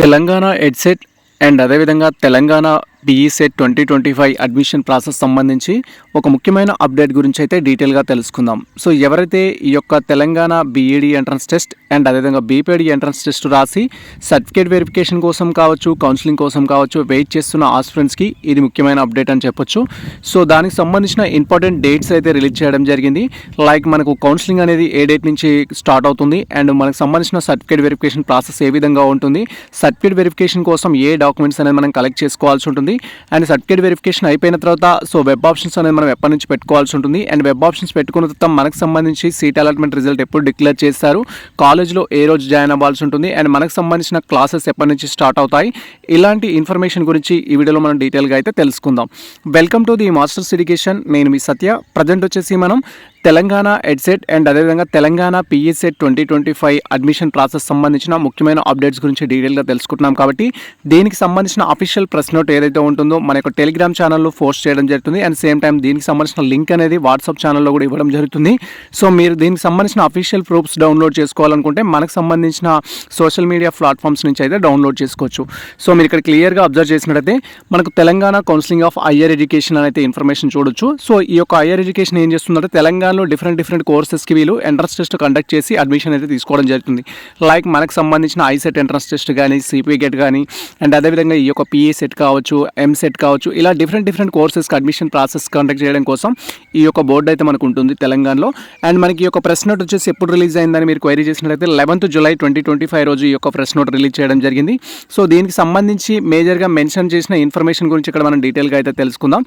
Telangana EdCET and అదేవిధంగా Telangana BE twenty twenty five admission process సంబంధించి ఒక ముఖ్యమైన అప్డేట్ గురించి అయితే డీటెయిల్గా తెలుసుకుందాం. సో ఎవరైతే ఈ యొక్క Telangana BEd entrance test and అదేవిధంగా బీపీఈడి ఎంట్రన్స్ టెస్ట్ రాసి సర్టిఫికేట్ వెరిఫికేషన్ కోసం కావచ్చు కౌన్సిలింగ్ కోసం కావచ్చు వెయిట్ చేస్తున్న ఆస్పిరెంట్స్కి ఇది ముఖ్యమైన అప్డేట్ అని చెప్పొచ్చు. సో దానికి సంబంధించిన ఇంపార్టెంట్ డేట్స్ అయితే రిలీజ్ చేయడం జరిగింది. లైక్ మనకు కౌన్సిలింగ్ అనేది ఏ డేట్ నుంచి స్టార్ట్ అవుతుంది అండ్ మనకు సంబంధించిన సర్టిఫికేట్ వెరిఫికేషన్ ప్రాసెస్ ఏ విధంగా ఉంటుంది సర్టిఫికేట్ వెరిఫికేషన్ కోసం ఏ డాక్యుమెంట్స్ అనేది మనం కలెక్ట్ చేసుకోవాల్సి ఉంటుంది అండ్ సర్టిఫికేట్ వెరిఫికేషన్ అయిపోయిన తర్వాత సో వెబ్ ఆప్షన్స్ అనేది మనం ఎప్పటి నుంచి పెట్టుకోవాల్సి ఉంటుంది. అండ్ వెబ్ ఆప్షన్స్ పెట్టుకున్న తర్వాత మనకు సంబంధించి సీట్ అలాట్మెంట్ రిజల్ట్ ఎప్పుడు డిక్లేర్ చేస్తారు కాలేజ్లో ఏ రోజు జాయిన్ అవ్వాల్సి ఉంటుంది అండ్ మనకు సంబంధించిన క్లాసెస్ ఎప్పటి నుంచి స్టార్ట్ అవుతాయి. ఇలాంటి ఇన్ఫర్మేషన్ గురించి ఈ వీడియోలో మనం డీటెయిల్గా అయితే తెలుసుకుందాం. Welcome to the masters education నేను మీ సత్య. ప్రజెంట్ వచ్చేసి మనం తెలంగాణ ఎడ్సెట్ అండ్ అదేవిధంగా Telangana PECET twenty twenty five admission process సంబంధించిన ముఖ్యమైన అప్డేట్స్ గురించి డీటెయిల్గా తెలుసుకుంటున్నాం కాబట్టి దీనికి సంబంధించిన అఫీషియల్ ప్రెస్ నోట్ ఏదైతే ఉంటుందో మన యొక్క టెలిగ్రామ్ ఛానల్లో పోస్ట్ చేయడం జరుగుతుంది. అండ్ సేమ్ టైం దీనికి సంబంధించిన లింక్ అనేది వాట్సాప్ ఛానల్లో కూడా ఇవ్వడం జరుగుతుంది. సో మీరు దీనికి సంబంధించిన అఫీషియల్ ప్రూఫ్స్ డౌన్లోడ్ చేసుకోవాలనుకుంటే మనకు సంబంధించిన సోషల్ మీడియా ప్లాట్ఫామ్స్ నుంచి అయితే డౌన్లోడ్ చేసుకోవచ్చు. సో మీరు ఇక్కడ క్లియర్గా అబ్జర్వ్ చేసినట్టయితే మనకు Telangana counselling of higher education అనేది ఇన్ఫర్మేషన్ చూడొచ్చు. సో ఈ యొక్క హయ్యర్ ఎడ్యుకేషన్ ఏం చేస్తుందంటే తెలంగాణ తెలంగాణలో డిఫరెంట్ డిఫరెంట్ కోర్సెస్కి వీళ్ళు ఎంట్రన్స్ టెస్ట్ కండక్ట్ చేసి అడ్మిషన్ అయితే తీసుకోవడం జరుగుతుంది. లైక్ మనకు సంబంధించిన ఐసెట్ ఎంట్రన్స్ టెస్ట్ కానీ సిపి గెట్ కానీ అండ్ అదేవిధంగా ఈ యొక్క పిఏ సెట్ కావచ్చు ఎం సెట్ కావచ్చు ఇలా డిఫరెంట్ డిఫరెంట్ కోర్సెస్కి అడ్మిషన్ ప్రాసెస్ కండక్ట్ చేయడం కోసం ఈ యొక్క బోర్డు అయితే మనకు ఉంటుంది తెలంగాణలో. అండ్ మనకి ఈ యొక్క ప్రెస్ నోట్ వచ్చేసి ఎప్పుడు రిలీజ్ అయిందని మీరు క్వైరీ చేసినట్లయితే eleventh July twenty twenty five రోజు ఈ యొక్క ప్రెస్ నోట్ రిలీజ్ చేయడం జరిగింది. సో దీనికి సంబంధించి మేజర్గా మెన్షన్ చేసిన ఇన్ఫర్మేషన్ గురించి ఇక్కడ మనం డీటెయిల్గా అయితే తెలుసుకుందాం.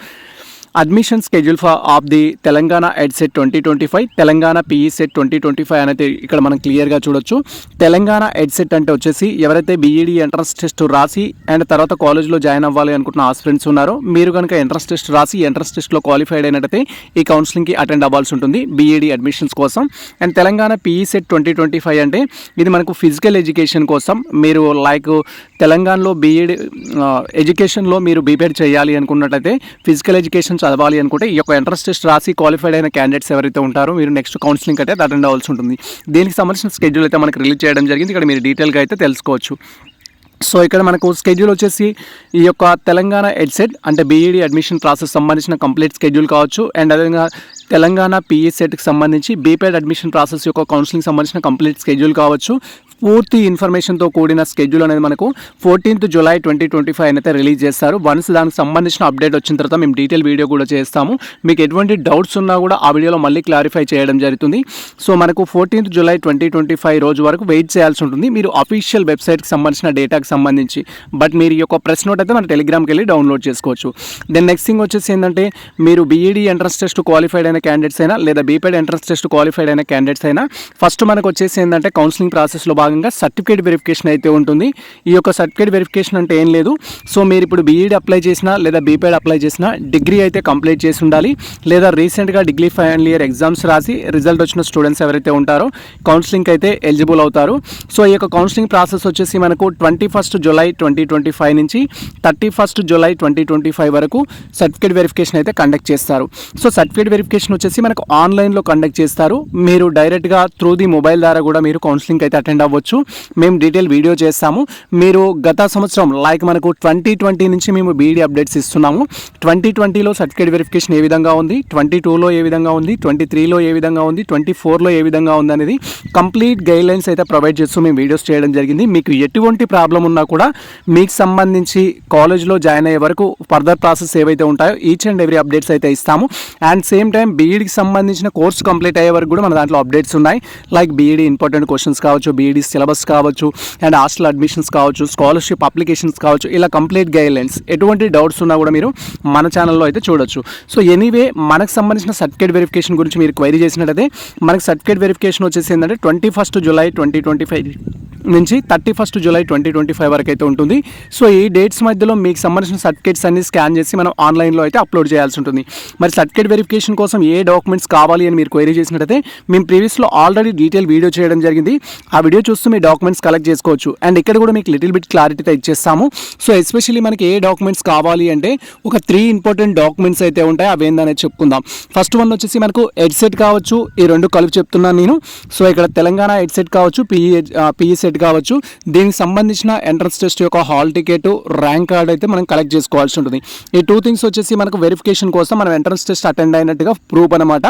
Admission schedule for of the Telangana EdCET twenty twenty five Telangana PECET twenty twenty five అనేది ఇక్కడ మనం క్లియర్గా చూడొచ్చు. తెలంగాణ ఎడ్ సెట్ అంటే వచ్చేసి ఎవరైతే బీఈడి ఎంట్రన్స్ టెస్ట్ రాసి అండ్ తర్వాత కాలేజ్లో జాయిన్ అవ్వాలి అనుకుంటున్న ఆస్పిరెంట్స్ ఉన్నారో మీరు కనుక ఎంట్రన్స్ టెస్ట్ రాసి ఎంట్రన్స్ టెస్ట్లో క్వాలిఫైడ్ అయినట్టయితే ఈ కౌన్సిలింగ్కి అటెండ్ అవ్వాల్సి ఉంటుంది బీఈడి అడ్మిషన్స్ కోసం. And Telangana PECET twenty twenty five అంటే ఇది మనకు ఫిజికల్ ఎడ్యుకేషన్ కోసం. మీరు లైక్ తెలంగాణలో బీఈడి ఎడ్యుకేషన్లో మీరు బీపీఎడ్ చేయాలి అనుకున్నట్టయితే ఫిజికల్ ఎడ్యుకేషన్ చదవాలి అనుకుంటే ఈ యొక్క ఎంట్రన్స్ టెస్ట్ రాసి క్వాలిఫైడ్ అయిన క్యాండిడేట్స్ ఎవరైతే ఉంటారో మీరు నెక్స్ట్ కౌన్సిలింగ్ అయితే అటెండ్ అవ్వాల్సి ఉంటుంది. దీనికి సంబంధించిన స్కెడ్యూల్ అయితే మనకి రిలీజ్ చేయడం జరిగింది. ఇక్కడ మీరు డీటెయిల్గా అయితే తెలుసుకోవచ్చు. సో ఇక్కడ మనకు స్కెడ్యూల్ వచ్చేసి ఈ యొక్క తెలంగాణ ఎడ్సెట్ అంటే బీఈడి అడ్మిషన్ ప్రాసెస్ సంబంధించిన కంప్లీట్ స్కెడ్యూల్ కావచ్చు. అండ్ అదేవిధంగా తెలంగాణ పిఈ సెట్కి సంబంధించి బీపీఎడ్ అడ్మిషన్ ప్రాసెస్ యొక్క కౌన్సిలింగ్ సంబంధించిన కంప్లీట్ స్కెడ్యూల్ కావచ్చు. పూర్తి ఇన్ఫర్మేషన్తో కూడిన స్కెడ్యూల్ అనేది మనకు fourteenth July twenty twenty five అయితే రిలీజ్ చేస్తారు. వన్స్ దానికి సంబంధించిన అప్డేట్ వచ్చిన తర్వాత మేము డీటెయిల్ వీడియో కూడా చేస్తాము. మీకు ఎటువంటి డౌట్స్ ఉన్నా కూడా ఆ వీడియోలో మళ్ళీ క్లారిఫై చేయడం జరుగుతుంది. సో మనకు fourteenth July twenty twenty five రోజు వరకు వెయిట్ చేయాల్సి ఉంటుంది. మీరు అఫీషియల్ వెబ్సైట్కి సంబంధించిన డేటాకి సంబంధించి. బట్ మీరు ఈ యొక్క ప్రెస్ నోట్ అయితే మన టెలిగ్రామ్కి వెళ్ళి డౌన్లోడ్ చేసుకోవచ్చు. దెన్ నెక్స్ట్ థింగ్ వచ్చేసి ఏంటంటే మీరు బీఈడీ ఎంట్రన్స్ టెస్ట్ క్వాలిఫైడ్ అయిన క్యాండిడేట్స్ అయినా లేదా బీపెడ్ ఎంట్రన్స్ టెస్ట్ క్వాలిఫైడ్ అయిన క్యాండిడేట్స్ అయినా ఫస్ట్ మనకు వచ్చేసి ఏంటంటే కౌన్సిలింగ్ ప్రాసెస్లో భాగంగా సర్టిఫికేట్ వెరిఫికేషన్ అయితే ఉంటుంది. ఈ యొక్క సర్టిఫికేట్ వెరిఫికేషన్ అంటే ఏం లేదు. సో మీరు ఇప్పుడు బీఈడీ అప్లై చేసినా లేదా బీపీఎడ్ అప్లై చేసినా డిగ్రీ అయితే కంప్లీట్ చేసి ఉండాలి. లేదా రీసెంట్గా డిగ్రీ ఫైనల్ ఇయర్ ఎగ్జామ్స్ రాసి రిజల్ట్ వచ్చిన స్టూడెంట్స్ ఎవరైతే ఉంటారో కౌన్సిలింగ్ అయితే ఎలిజిబుల్ అవుతారు. సో ఈ యొక్క కౌన్సిలింగ్ ప్రాసెస్ వచ్చేసి మనకు twenty first July twenty twenty five నుంచి thirty first July twenty twenty five వరకు సర్టిఫికేట్ వెరిఫికేషన్ అయితే కండక్ట్ చేస్తారు. సో సర్టిఫికేట్ వెరిఫికేషన్ వచ్చేసి మనకు ఆన్లైన్లో కండక్ట్ చేస్తారు. మీరు డైరెక్ట్గా త్రూ ది మొబైల్ ద్వారా కూడా మీరు కౌన్సిలింగ్ అయితే అటెండ్ అవ్వచ్చు. మేము డీటెయిల్ వీడియో చేస్తాము. మీరు గత సంవత్సరం లైక్ మనకు ట్వంటీ ట్వంటీ నుంచి మేము బీఈడీ అప్డేట్స్ ఇస్తున్నాము. ట్వంటీ ట్వంటీలో సర్టిఫికేట్ వెరిఫికేషన్ ఏ విధంగా ఉంది? ట్వంటీ టూలో ఏ విధంగా ఉంది? ట్వంటీ త్రీలో ఏ విధంగా ఉంది? ట్వంటీ ఫోర్లో ఏ విధంగా ఉంది అనేది కంప్లీట్ గైడ్లైన్స్ అయితే ప్రొవైడ్ చేస్తూ మేము వీడియోస్ చేయడం జరిగింది. మీకు ఎటువంటి ప్రాబ్లం ఉన్నా కూడా మీకు సంబంధించి కాలేజ్లో జాయిన్ అయ్యే వరకు ఫర్దర్ ప్రాసెస్ ఏవైతే ఉంటాయో ఈచ్ అండ్ ఎవ్రీ అప్డేట్స్ అయితే ఇస్తాము. అండ్ సేమ్ టైం బీఈడికి సంబంధించిన కోర్స్ కంప్లీట్ అయ్యే వరకు కూడా మన దాంట్లో అప్డేట్స్ ఉన్నాయి. లైక్ బీఈడీ ఇంపార్టెంట్ క్వశ్చన్స్ కావచ్చు బీఈడి సిలబస్ కావచ్చు అండ్ హాస్టల్ అడ్మిషన్స్ కావచ్చు స్కాలర్షిప్ అప్లికేషన్స్ కావచ్చు ఇలా కంప్లీట్ గైడ్లైన్స్ ఎటువంటి డౌట్స్ ఉన్నా కూడా మీరు మన ఛానల్లో అయితే చూడొచ్చు. సో ఎనీవే మనకు సంబంధించిన సర్టిఫికేట్ వెరిఫికేషన్ గురించి మీరు క్వైరీ చేసినట్టయితే మనకు సర్టిఫికేట్ వెరిఫికేషన్ వచ్చేసి ఏంటంటే twenty first July twenty twenty five నుంచి thirty first July twenty twenty five వరకు అయితే ఉంటుంది. సో ఈ డేట్స్ మధ్యలో మీకు సంబంధించిన సర్టిఫికేట్స్ అన్ని స్కాన్ చేసి మనం ఆన్లైన్లో అయితే అప్లోడ్ చేయాల్సి ఉంటుంది. మరి సర్టిఫికేట్ వెరిఫికేషన్ కోసం ఏ డాక్యుమెంట్స్ కావాలి అని మీరు క్వైరీ చేసినట్టయితే మేము ప్రీవియస్లో ఆల్రెడీ డీటెయిల్ వీడియో చేయడం జరిగింది. ఆ వీడియో చూస్తూ మీ డాక్యుమెంట్స్ కలెక్ట్ చేసుకోవచ్చు. అండ్ ఇక్కడ కూడా మీకు లిటిల్ బిట్ క్లారిటీతో ఇచ్చేస్తాము. సో ఎస్పెషల్లీ మనకి ఏ డాక్యుమెంట్స్ కావాలి అంటే ఒక త్రీ ఇంపార్టెంట్ డాక్యుమెంట్స్ అయితే ఉంటాయి. అవి ఏందనేది చెప్పుకుందాం. ఫస్ట్ వన్ వచ్చేసి మనకు హెడ్సెట్ కావచ్చు. ఈ రెండు కలిపి చెప్తున్నాను నేను. సో ఇక్కడ తెలంగాణ హెడ్సెట్ కావచ్చు పిఈ పిఈ సెట్ టికెట్ కావచ్చు. దీనికి సంబంధించిన ఎంట్రన్స్ టెస్ట్ యొక్క హాల్ టికెట్ ర్యాంక్ కార్డ్ అయితే మనం కలెక్ట్ చేసుకోవాల్సి ఉంటుంది. ఈ టూ థింగ్స్ వచ్చేసి మనకు వెరిఫికేషన్ కోసం మనం ఎంట్రన్స్ టెస్ట్ అటెండ్ అయినట్టుగా ప్రూఫ్ అనమాట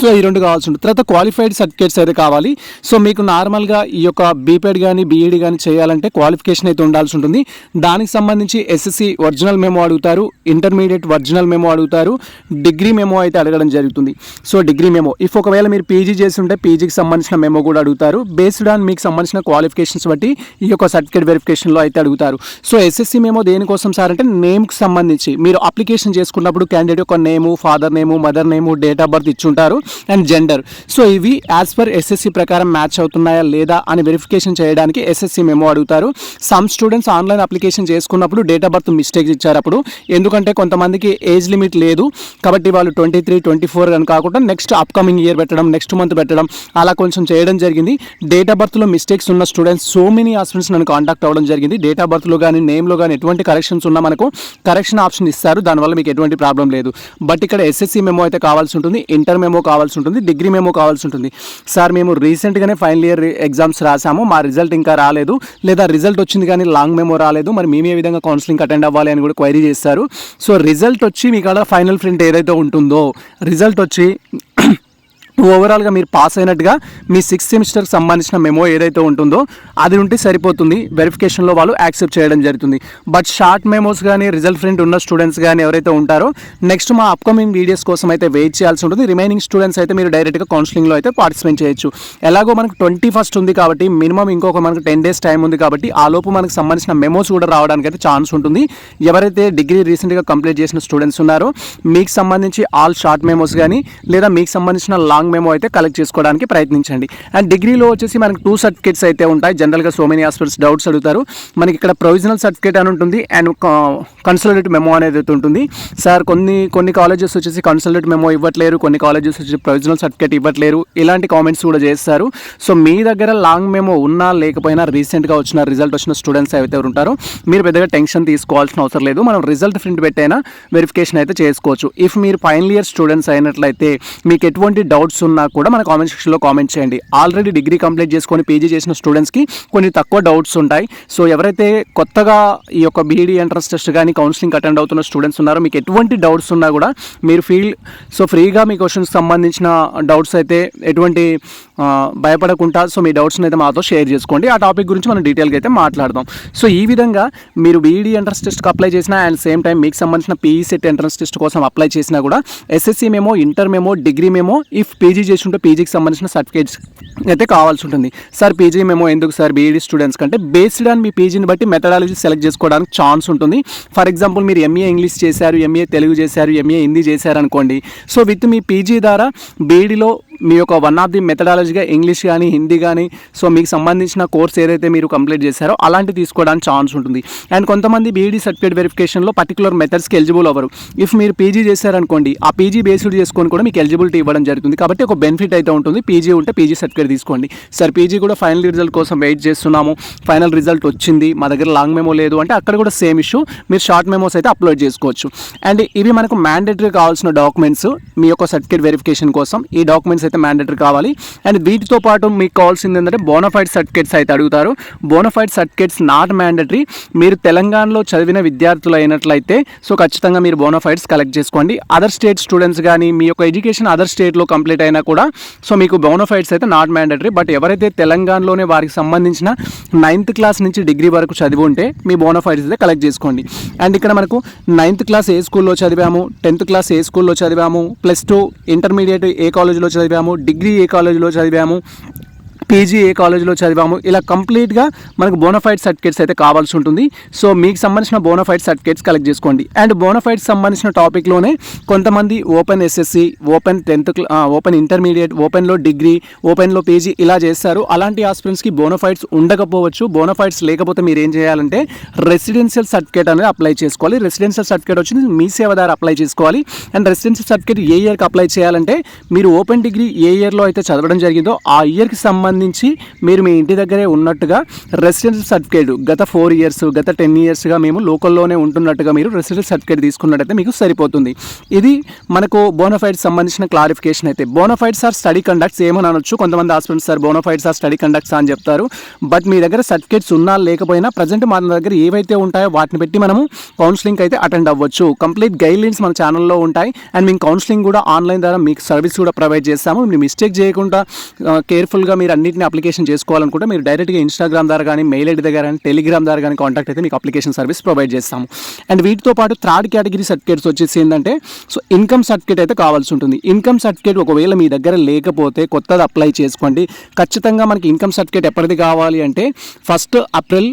సో ఈ రెండు కావాల్సి ఉంటుంది. తర్వాత క్వాలిఫైడ్ సర్టిఫికేట్స్ అయితే కావాలి. సో మీకు నార్మల్గా ఈ యొక్క బీపెడ్ కానీ బీఈడి కానీ చేయాలంటే క్వాలిఫికేషన్ అయితే ఉండాల్సి ఉంటుంది. దానికి సంబంధించి ఎస్ఎస్సి ఒరిజినల్ మెమో అడుగుతారు. ఇంటర్మీడియట్ ఒరిజినల్ మెమో అడుగుతారు. డిగ్రీ మెమో అయితే అడగడం జరుగుతుంది. సో డిగ్రీ మెమో ఇఫ్ ఒకవేళ మీరు పీజీ చేసి ఉంటే పీజీకి సంబంధించిన మెమో కూడా అడుగుతారు. బేస్డ్ ఆన్ మీకు సంబంధించిన క్వాలిఫికేషన్స్ బట్టి ఈ యొక్క సర్టిఫికేట్ వెరిఫికేషన్లో అయితే అడుగుతారు. సో ఎస్ఎస్సి మెమో దేనికోసం సార్ అంటే నేమ్కి సంబంధించి. మీరు అప్లికేషన్ చేసుకున్నప్పుడు క్యాండిడేట్ యొక్క name father name mother name date of birth ఇచ్చుంటారు and gender. So ఇవి యాజ్ పర్ ఎస్ఎస్సి ప్రకారం మ్యాచ్ అవుతున్నాయా లేదా అని వెరిఫికేషన్ చేయడానికి ఎస్ఎస్సి మెమో అడుగుతారు. సమ్ స్టూడెంట్స్ ఆన్లైన్ అప్లికేషన్ చేసుకున్నప్పుడు డేట్ ఆఫ్ బర్త్ మిస్టేక్స్ ఇచ్చారు అప్పుడు ఎందుకంటే కొంతమందికి ఏజ్ లిమిట్ లేదు. కాబట్టి వాళ్ళు ట్వంటీ త్రీ ట్వంటీ ఫోర్ అని కాకుండా నెక్స్ట్ అప్కమింగ్ ఇయర్ పెట్టడం నెక్స్ట్ మంత్ పెట్టడం అలా కొంచెం చేయడం జరిగింది. డేట్ ఆఫ్ బర్త్లో మిస్టేక్స్ ఉన్న స్టూడెంట్స్ సో మెనీ హాస్పిటల్స్ నన్ను కాంటాక్ట్ అవ్వడం జరిగింది. డేట్ ఆఫ్ బర్త్లో కానీ నేమ్లో కానీ ఎటువంటి కరెక్షన్స్ ఉన్నా మనకు కరెక్షన్ ఆప్షన్ ఇస్తారు. దానివల్ల మీకు ఎటువంటి ప్రాబ్లం లేదు. బట్ ఇక్కడ ఎస్ఎస్సి మెమో అయితే కావాల్సి ఉంటుంది. ఇంటర్ మెమో కావాల్సి ఉంటుంది డిగ్రీ మేము కావాల్సి ఉంటుంది. సార్ మేము రీసెంట్గానే ఫైనల్ ఇయర్ ఎగ్జామ్స్ రాసాము మా రిజల్ట్ ఇంకా రాలేదు. లేదా రిజల్ట్ వచ్చింది కానీ లాంగ్ మెమో రాలేదు మరి మేము ఏ విధంగా కౌన్సిలింగ్ అటెండ్ అవ్వాలి అని కూడా క్వైరీ చేస్తారు. సో రిజల్ట్ వచ్చి మీకు ఫైనల్ ప్రింట్ ఏదైతే ఉంటుందో రిజల్ట్ వచ్చి ఓవరాల్గా మీరు పాస్ అయినట్టుగా మీ సిక్స్త్ సెమిస్టర్కి సంబంధించిన మెమో ఏదైతే ఉంటుందో అది ఉంటే సరిపోతుంది. వెరిఫికేషన్లో వాళ్ళు యాక్సెప్ట్ చేయడం జరుగుతుంది. బట్ షార్ట్ మెమోస్ కానీ రిజల్ట్ ఫ్రెండ్ ఉన్న స్టూడెంట్స్ కానీ ఎవరైతే ఉంటారో నెక్స్ట్ మా అప్కమింగ్ వీడియోస్ కోసం అయితే వెయిట్ చేయాల్సి ఉంటుంది. రిమైనింగ్ స్టూడెంట్స్ అయితే మీరు డైరెక్ట్గా కౌన్సిలింగ్లో అయితే పార్టిసిపేట్ చేయొచ్చు. ఎలాగో మనకు ట్వంటీ ఫస్ట్ ఉంది కాబట్టి మినిమం ఇంకొక మనకు టెన్ డేస్ టైం ఉంది కాబట్టి ఆ లోపు మనకు సంబంధించిన మెమోస్ కూడా రావడానికి అయితే ఛాన్స్ ఉంటుంది. ఎవరైతే డిగ్రీ రీసెంట్గా కంప్లీట్ చేసిన స్టూడెంట్స్ ఉన్నారో మీకు సంబంధించి ఆల్ షార్ట్ మెమోస్ కానీ లేదా మీకు సంబంధించిన లాంగ్ మెమో అయితే కలెక్ట్ చేసుకోవడానికి ప్రయత్నించండి. అండ్ డిగ్రీలో వచ్చేసి మనకి టూ సర్టిఫికేట్స్ అయితే ఉంటాయి. జనరల్గా సో మెనీ హాస్పిటల్స్ డౌట్స్ అడుగుతారు. మనకి ఇక్కడ ప్రొవిజనల్ సర్టిఫికేట్ అని ఉంటుంది అండ్ కన్సల్టేట్ మెమో అనేది అయితే ఉంటుంది. సార్ కొన్ని కొన్ని కాలేజెస్ వచ్చేసి కన్సల్టేట్ మెమో ఇవ్వట్లేరు. కొన్ని కాలేజెస్ వచ్చి ప్రొవిజనల్ సర్టిఫికేట్ ఇవ్వట్లేరు. ఇలాంటి కామెంట్స్ కూడా చేస్తారు. సో మీ దగ్గర లాంగ్ మెమో ఉన్నా లేకపోయినా రీసెంట్గా వచ్చిన రిజల్ట్ వచ్చిన స్టూడెంట్స్ అయితే ఉంటారో మీరు పెద్దగా టెన్షన్ తీసుకోవాల్సిన అవసరం లేదు. మనం రిజల్ట్ ప్రింట్ పెట్టైనా వెరిఫికేషన్ అయితే చేసుకోవచ్చు. ఇఫ్ మీరు ఫైనల్ ఇయర్ స్టూడెంట్స్ అయినట్లయితే మీకు ఎటువంటి డౌట్స్ ఉన్నా కూడా మన కామెంట్ సెక్షన్లో కామెంట్ చేయండి. ఆల్రెడీ డిగ్రీ కంప్లీట్ చేసుకొని పీజీ చేసిన స్టూడెంట్స్కి కొన్ని తక్కువ డౌట్స్ ఉంటాయి. సో ఎవరైతే కొత్తగా ఈ యొక్క బీఈడీ ఎంట్రన్స్ టెస్ట్ కానీ కౌన్సిలింగ్ అటెండ్ అవుతున్న స్టూడెంట్స్ ఉన్నారో మీకు ఎటువంటి డౌట్స్ ఉన్నా కూడా మీరు ఫీల్ సో ఫ్రీగా మీ క్వశ్చన్స్ సంబంధించిన డౌట్స్ అయితే ఎటువంటి భయపడకుండా సో మీ డౌట్స్ని అయితే మాతో షేర్ చేసుకోండి. ఆ టాపిక్ గురించి మనం డీటెయిల్గా అయితే మాట్లాడదాం. సో ఈ విధంగా మీరు బీఈడీ ఎంట్రన్స్ టెస్ట్కి అప్లై చేసినా అండ్ సేమ్ టైం మీకు సంబంధించిన పీఈ సెట్ ఎంట్రన్స్ టెస్ట్ కోసం అప్లై చేసినా కూడా SSC memo inter memo degree memo if PG చేసి ఉంటే పీజీకి సంబంధించిన సర్టిఫికేట్స్ అయితే కావాల్సి ఉంటుంది. సార్ పీజీ మేమో ఎందుకు సార్ బీఈడీ స్టూడెంట్స్ కంటే బేస్డ్ ఆన్ మీ పీజీని బట్టి మెథడాలజీ సెలెక్ట్ చేసుకోవడానికి ఛాన్స్ ఉంటుంది. ఫర్ ఎగ్జాంపుల్ మీరు ఎంఏ ఇంగ్లీష్ చేశారు ఎంఏ తెలుగు చేశారు ఎంఏ హిందీ చేశారు అనుకోండి సో విత్ మీ పీజీ ద్వారా బీఈడీలో మీ యొక్క వన్ ఆఫ్ ది మెథడాలజీగా ఇంగ్లీష్ కానీ హిందీ కానీ సో మీకు సంబంధించిన కోర్స్ ఏదైతే మీరు కంప్లీట్ చేశారో అలాంటి తీసుకోవడానికి ఛాన్స్ ఉంటుంది. అండ్ కొంతమంది బీఈడీ సర్టిఫికేట్ వెరిఫికేషన్లో పర్టికులర్ మెథడ్స్కి ఎలిజిబుల్ అవ్వరు. ఇఫ్ మీరు పీజీ చేశారనుకోండి ఆ పీజీ బేస్డ్ చేసుకొని కూడా మీకు ఎలిజిబిలిటీ ఇవ్వడం జరుగుతుంది. కాబట్టి ఒక బెనిఫిట్ అయితే ఉంటుంది. పీజీ ఉంటే పీజీ సర్టిఫికేట్ తీసుకోండి. సార్ పీజీ కూడా ఫైనల్ రిజల్ట్ కోసం వెయిట్ చేస్తున్నాము. ఫైనల్ రిజల్ట్ వచ్చింది. మా దగ్గర లాంగ్ మెమో లేదు అంటే అక్కడ కూడా సేమ్ ఇష్యూ మీరు షార్ట్ మెమోస్ అయితే అప్లోడ్ చేసుకోవచ్చు. అండ్ ఇవి మనకు మ్యాండేటరీ కావాల్సిన డాక్యుమెంట్స్ మీ యొక్క సర్టిఫికేట్ వెరిఫికేషన్ కోసం. ఈ డాక్యుమెంట్స్ అయితే మ్యాండేటరీ కావాలి. అండ్ వీటితో పాటు మీకు కావాల్సింది ఏంటంటే బోనఫైడ్ సర్టిఫికేట్స్ అయితే అడుగుతారు. బోనఫైడ్ సర్టిఫికేట్స్ నాట్ మ్యాండేటరీ మీరు తెలంగాణలో చదివిన విద్యార్థులు అయినట్లయితే సో ఖచ్చితంగా మీరు బోనఫైడ్స్ కలెక్ట్ చేసుకోండి. అదర్ స్టేట్ స్టూడెంట్స్ కానీ మీ యొక్క ఎడ్యుకేషన్ అదర్ స్టేట్లో కంప్లీట్ అయినా కూడా సో మీకు బోనఫైడ్స్ అయితే నాట్ మ్యాండేటరీ బట్ ఎవరైతే తెలంగాణలోనే వారికి సంబంధించిన నైన్త్ క్లాస్ నుంచి డిగ్రీ వరకు చదివి ఉంటే మీ బోనఫైడ్స్ అయితే కలెక్ట్ చేసుకోండి. అండ్ ఇక్కడ మనకు నైన్త్ క్లాస్ ఏ స్కూల్లో చదివాము టెన్త్ క్లాస్ ఏ స్కూల్లో చదివాము ప్లస్ టూ ఇంటర్మీడియట్ ఏ కాలేజీలో చదివాము డిగ్రీ ఏ కాలేజీలో చదివాము. పీజీ ఏ కాలేజీలో చదివాము. ఇలా కంప్లీట్గా మనకు బోనఫైడ్ సర్టిఫికేట్స్ అయితే కావాల్సి ఉంటుంది. సో మీకు సంబంధించిన బోనఫైడ్ సర్టిఫికేట్స్ కలెక్ట్ చేసుకోండి. అండ్ బోనఫైడ్ సంబంధించిన టాపిక్లోనే కొంతమంది open SSC open tenth open intermediate ఓపెన్లో డిగ్రీ ఓపెన్లో పీజీ ఇలా చేస్తారు. అలాంటి ఆస్పిరెంట్స్కి బోనఫైడ్స్ ఉండకపోవచ్చు. బోనఫైడ్స్ లేకపోతే మీరు ఏం చేయాలంటే రెసిడెన్షియల్ సర్టిఫికేట్ అనేది అప్లై చేసుకోవాలి. రెసిడెన్షియల్ సర్టిఫికేట్ వచ్చింది మీ సేవ ద్వారా అప్లై చేసుకోవాలి. అండ్ రెసిడెన్షియల్ సర్టిఫికేట్ ఏ ఇయర్కి అప్లై చేయాలంటే మీరు ఓపెన్ డిగ్రీ ఏ ఇయర్లో అయితే చదవడం జరిగిందో ఆ ఇయర్కి సంబంధించి సంబంధించి మీరు మీ ఇంటి దగ్గరే ఉన్నట్టుగా రెసిడెన్షియల్ సర్టిఫికేట్ గత ఫోర్ ఇయర్స్ గత టెన్ ఇయర్స్గా మేము లోకల్లోనే ఉంటున్నట్టుగా మీరు రెసిడెన్షియల్ సర్టిఫికేట్ తీసుకున్నట్టయితే మీకు సరిపోతుంది. ఇది మనకు బోనఫైడ్ సంబంధించిన క్లారిఫికేషన్ అయితే. బోనఫైడ్స్ ఆర్ స్టడీ కండక్ట్స్ ఏమని అనొచ్చు. కొంతమంది hospitals sir bonafides or study conducts అని చెప్తారు. బట్ మీ దగ్గర సర్టిఫికేట్స్ ఉన్నా లేకపోయినా ప్రజెంట్ మన దగ్గర ఏవైతే ఉంటాయో వాటిని పెట్టి మనము కౌన్సిలింగ్ అయితే అటెండ్ అవ్వచ్చు. కంప్లీట్ గైడ్ లైన్స్ మన ఛానల్లో ఉంటాయి. అండ్ మేము కౌన్సిలింగ్ కూడా ఆన్లైన్ ద్వారా మీకు సర్వీస్ కూడా ప్రొవైడ్ చేస్తాము. మీరు మిస్టేక్ చేయకుండా uh, కేర్ఫుల్గా మీరు అన్ని అన్నింటిని అప్లికేషన్ చేసుకోవాలనుకుంటే మీరు డైరెక్ట్గా ఇన్స్టాగ్రామ్ ద్వారా కానీ మెయిల్ ఐడి దగ్గర కానీ టెలిగ్రామ్ ద్వారా కానీ కాంటాక్ట్ అయితే మీకు అప్లికేషన్ సర్వీస్ ప్రొవైడ్ చేస్తాము. అండ్ వీటితో పాటు థర్డ్ కేటగిరీ సర్టిఫికేట్స్ వచ్చేసి ఏంటంటే సో ఇన్కమ్ సర్టిఫికేట్ అయితే కావాల్సి ఉంటుంది. ఇన్కమ్ సర్టిఫికేట్ ఒకవేళ మీ దగ్గర లేకపోతే కొత్తది అప్లై చేసుకోండి. ఖచ్చితంగా మనకి ఇన్కమ్ సర్టిఫికేట్ ఎప్పటిది కావాలి అంటే first April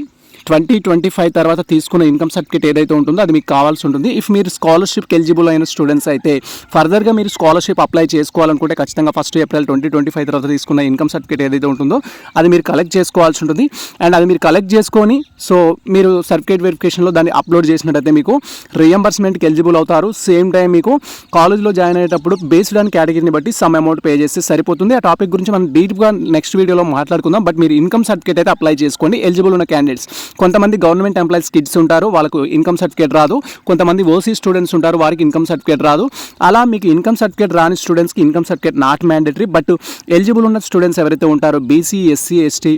twenty twenty five తర్వాత తీసుకున్న ఇన్కమ్ సర్టిఫికేట్ ఏదైతే ఉంటుందో అది మీకు కావాల్సి ఉంటుంది. ఇఫ్ మీరు స్కాలర్షిప్కి ఎలిజిబుల్ అయిన స్టూడెంట్స్ అయితే ఫర్దర్గా మీరు స్కాలర్షిప్ అప్లై చేసుకోవాలనుకుంటే ఖచ్చితంగా first April twenty twenty five తర్వాత తీసుకున్న ఇన్కమ్ సర్టిఫికేట్ ఏదైతే ఉంటుందో అది మీరు కలెక్ట్ చేసుకోవాల్సి ఉంటుంది. అండ్ అది మీరు కలెక్ట్ చేసుకొని సో మీరు సర్టిఫికేట్ వెరిఫికేషన్లో దాన్ని అప్లోడ్ చేసినట్టయితే మీకు రియంబర్స్మెంట్కి ఎలిజిబుల్ అవుతారు. సేమ్ టైం మీకు కాలేజ్లో జాయిన్ అయ్యేటప్పుడు బేస్డ్ ఆన్ కేటగిరీని బట్టి సమ్ అమౌంట్ పే చేస్తే సరిపోతుంది. ఆ టాపిక్ గురించి మనం డీప్గా నెక్స్ట్ వీడియోలో మాట్లాడుకుందాం. బట్ మీరు ఇన్కమ్ సర్టిఫికేట్ అయితే అప్లై చేసుకోండి. ఎలిజిబుల్ ఉన్న క్యాండిడేట్స్ కొంతమంది గవర్నమెంట్ ఎంప్లాయీస్ కిడ్స్ ఉంటారు వాళ్ళకు ఇన్కమ్ సర్టిఫికేట్ రాదు. కొంతమంది ఓసీ స్టూడెంట్స్ ఉంటారు వారికి ఇన్కమ్ సర్టిఫికేట్ రాదు. అలా మీకు ఇన్కమ్ సర్టిఫికేట్ రాని స్టూడెంట్స్కి income certificate not mandatory but eligible ఉన్న స్టూడెంట్స్ ఎవరైతే ఉంటారో బీసీ ఎస్సీ ఎస్టీ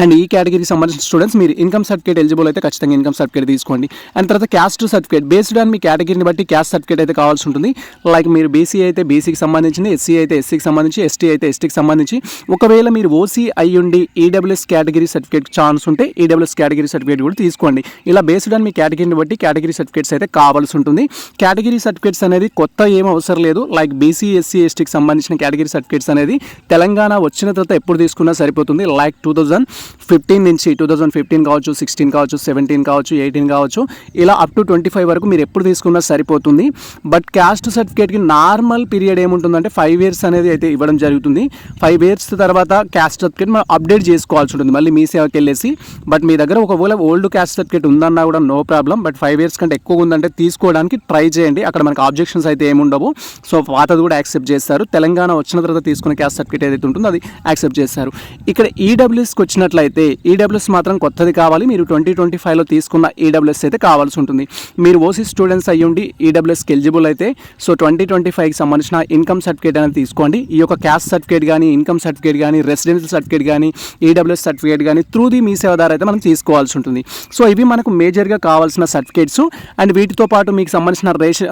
అండ్ ఈ కేటగిరీకి సంబంధించిన స్టూడెంట్స్ మీరు ఇన్కమ్ సర్టిఫికేట్ ఎలిజిబుల్ అయితే ఖచ్చితంగా ఇన్కమ్ సర్టిఫికేట్ తీసుకోండి. అండ్ తర్వాత క్యాస్ట్ సర్టిఫికేట్ బేస్డ్ ఆన్ మీ కేటగిరీని బట్టి క్యాస్ట్ సర్టిఫికేట్ అయితే కావాల్సి ఉంటుంది. లైక్ మీరు బీసీ అయితే బీసీకి సంబంధించింది ఎస్సీ అయితే ఎస్సీకి సంబంధించి ఎస్టీ అయితే ఎస్టీకి సంబంధించి. ఒకవేళ మీరు ఓసీ అయ్యుండి ఈడబ్ల్యూఎస్ కేటగిరీ సర్టిఫికేట్ ఛాన్స్ ఉంటే ఈడబ్ల్యూఎస్ కేటగిరీ సర్టిఫికేట్ కూడా తీసుకోండి. ఇలా బేస్డ్ ఆన్ మీ కేటగిరీని బట్టి కేటగిరీ సర్టిఫికేట్స్ అయితే కావాల్సి ఉంటుంది. కేటగిరీ సర్టిఫికేట్స్ అనేది కొత్త ఏం అవసరం లేదు. లైక్ బీసీ ఎస్సీ ఎస్టీకి సంబంధించిన కేటగిరీ సర్టిఫికేట్స్ అనేది తెలంగాణ వచ్చిన తర్వాత ఎప్పుడు తీసుకున్నా సరిపోతుంది. లైక్ టూ థౌజండ్ ఫిఫ్టీన్ నుంచి టూ థౌజండ్ ఫిఫ్టీన్ కావచ్చు సిక్స్టీన్ కావచ్చు సెవెంటీన్ కావచ్చు ఎయిటీన్ కావచ్చు ఇలా అప్ టు ట్వంటీ ఫైవ్ వరకు మీరు ఎప్పుడు తీసుకున్నా సరిపోతుంది. బట్ క్యాస్ట్ సర్టిఫికేట్కి నార్మల్ పీరియడ్ ఏముంటుందంటే ఫైవ్ ఇయర్స్ అనేది అయితే ఇవ్వడం జరుగుతుంది. ఫైవ్ ఇయర్స్ తర్వాత క్యాస్ట్ సర్టిఫికేట్ మనం అప్డేట్ చేసుకోవాల్సి ఉంటుంది. మళ్ళీ మీ సేవకి వెళ్ళేసి. బట్ మీ దగ్గర ఒకవేళ ఓల్డ్ క్యాస్ట్ సర్టిఫికేట్ ఉందన్నా కూడా no problem but five years కంటే ఎక్కువ ఉందంటే తీసుకోవడానికి ట్రై చేయండి. అక్కడ మనకి ఆబ్జెక్షన్స్ అయితే ఏముండవు. సో పాతది కూడా యాక్సెప్ట్ చేస్తారు. తెలంగాణ వచ్చిన తర్వాత తీసుకున్న క్యాస్ట్ సర్టిఫికేట్ ఏదైతే ఉంటుందో అది యాక్సెప్ట్ చేస్తారు. ఇక్కడ ఈడబ్ల్యూఎస్కి తీసుకున్నట్లయితే ఈడబ్ల్యూఎస్ మాత్రం కొత్తది కావాలి. మీరు ట్వంటీ ట్వంటీ ఫైవ్లో తీసుకున్న ఈడబ్ల్యూఎస్ అయితే కావాల్సి ఉంటుంది. మీరు ఓసీ స్టూడెంట్స్ అయ్యుండి ఈడబ్ల్యూఎస్కి ఎలిజిబుల్ అయితే సో ట్వంటీ ట్వంటీ ఫైవ్కి సంబంధించిన ఇన్కమ్ సర్టిఫికేట్ అనేది తీసుకోండి. ఈ యొక్క క్యాస్ట్ సర్టిఫికేట్ కానీ ఇన్కమ్ సర్టిఫికేట్ కానీ రెసిడెన్షియల్ సర్టిఫికేట్ కానీ ఈడబ్ల్యూఎస్ సర్టిఫికేట్ కానీ త్రూ ది మీ సేవ ద్వారా అయితే మనం తీసుకోవాల్సి ఉంటుంది. సో ఇవి మనకు మేజర్గా కావాల్సిన సర్టిఫికేట్స్ అండ్ వీటితో పాటు మీకు సంబంధించిన రేషన్